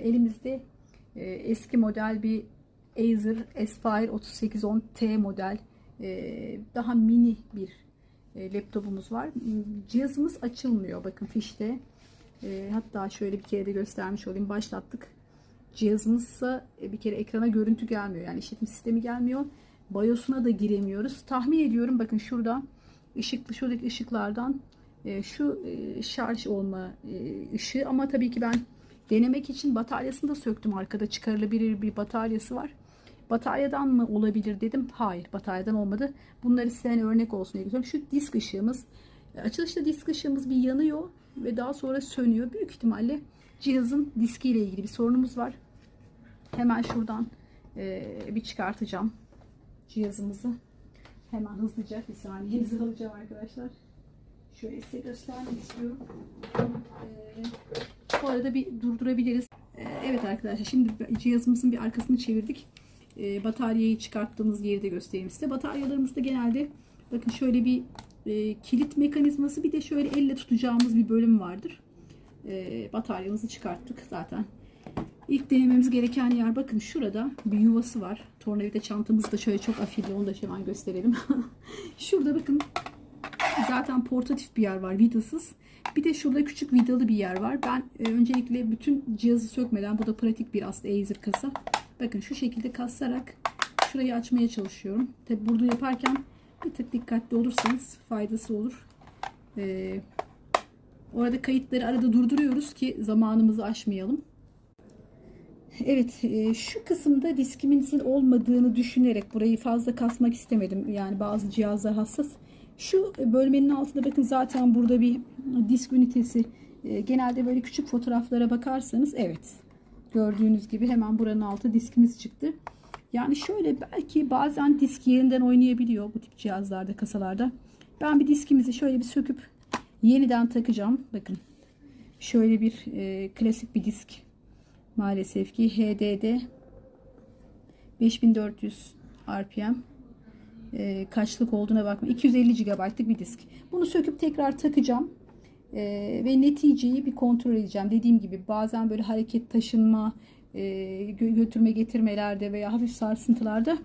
Elimizde e, eski model bir Acer Aspire 3810T model e, daha mini bir e, laptopumuz var. Cihazımız açılmıyor. Bakın fişte. E, hatta şöyle bir kere de göstermiş olayım. Başlattık. Cihazımızsa e, bir kere ekrana görüntü gelmiyor. Yani işletim sistemi gelmiyor. BIOS'una da giremiyoruz. Tahmin ediyorum bakın şurada ışıklı şuradaki ışıklardan e, şu e, şarj olma e, ışığı ama tabii ki ben denemek için bataryasını da söktüm arkada çıkarılabilir bir bataryası var. Bataryadan mı olabilir dedim. Hayır bataryadan olmadı. Bunları size hani örnek olsun diye. Şu disk ışığımız açılışta disk ışığımız bir yanıyor ve daha sonra sönüyor. Büyük ihtimalle cihazın diskiyle ilgili bir sorunumuz var. Hemen şuradan e, bir çıkartacağım cihazımızı. Hemen hızlıca bir saniye hızlı alacağım arkadaşlar. Şöyle size göstermek istiyorum. Ee, bu arada bir durdurabiliriz. Ee, evet arkadaşlar şimdi cihazımızın bir arkasını çevirdik. Ee, bataryayı çıkarttığımız yeri de göstereyim size. Bataryalarımızda genelde bakın şöyle bir e, kilit mekanizması bir de şöyle elle tutacağımız bir bölüm vardır. Ee, bataryamızı çıkarttık zaten. İlk denememiz gereken yer bakın şurada bir yuvası var. Tornavida çantamız da şöyle çok afilli onu da hemen gösterelim. Şurada bakın zaten portatif bir yer var vidasız. Bir de şurada küçük vidalı bir yer var. Ben e, öncelikle bütün cihazı sökmeden bu da pratik bir aslında Acer kasa. Bakın şu şekilde kasarak şurayı açmaya çalışıyorum. Tabi burada yaparken bir tık dikkatli olursanız faydası olur. Ee, orada kayıtları arada durduruyoruz ki zamanımızı aşmayalım. Evet e, şu kısımda diskimizin olmadığını düşünerek burayı fazla kasmak istemedim. Yani bazı cihazlar hassas. Şu bölmenin altında bakın zaten burada bir disk ünitesi. E, genelde böyle küçük fotoğraflara bakarsanız evet. Gördüğünüz gibi hemen buranın altı diskimiz çıktı. Yani şöyle belki bazen disk yerinden oynayabiliyor bu tip cihazlarda, kasalarda. Ben bir diskimizi şöyle bir söküp yeniden takacağım. Bakın şöyle bir e, klasik bir disk maalesef ki HDD 5400 RPM e, kaçlık olduğuna bakma. 250 GB'lık bir disk. Bunu söküp tekrar takacağım e, ve neticeyi bir kontrol edeceğim. Dediğim gibi bazen böyle hareket taşınma e, götürme getirmelerde veya hafif sarsıntılarda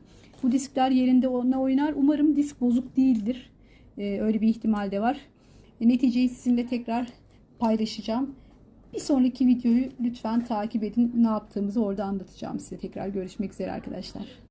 bu diskler yerinde ne oynar. Umarım disk bozuk değildir. E, öyle bir ihtimal de var. E, neticeyi sizinle tekrar paylaşacağım. Bir sonraki videoyu lütfen takip edin. Ne yaptığımızı orada anlatacağım size. Tekrar görüşmek üzere arkadaşlar.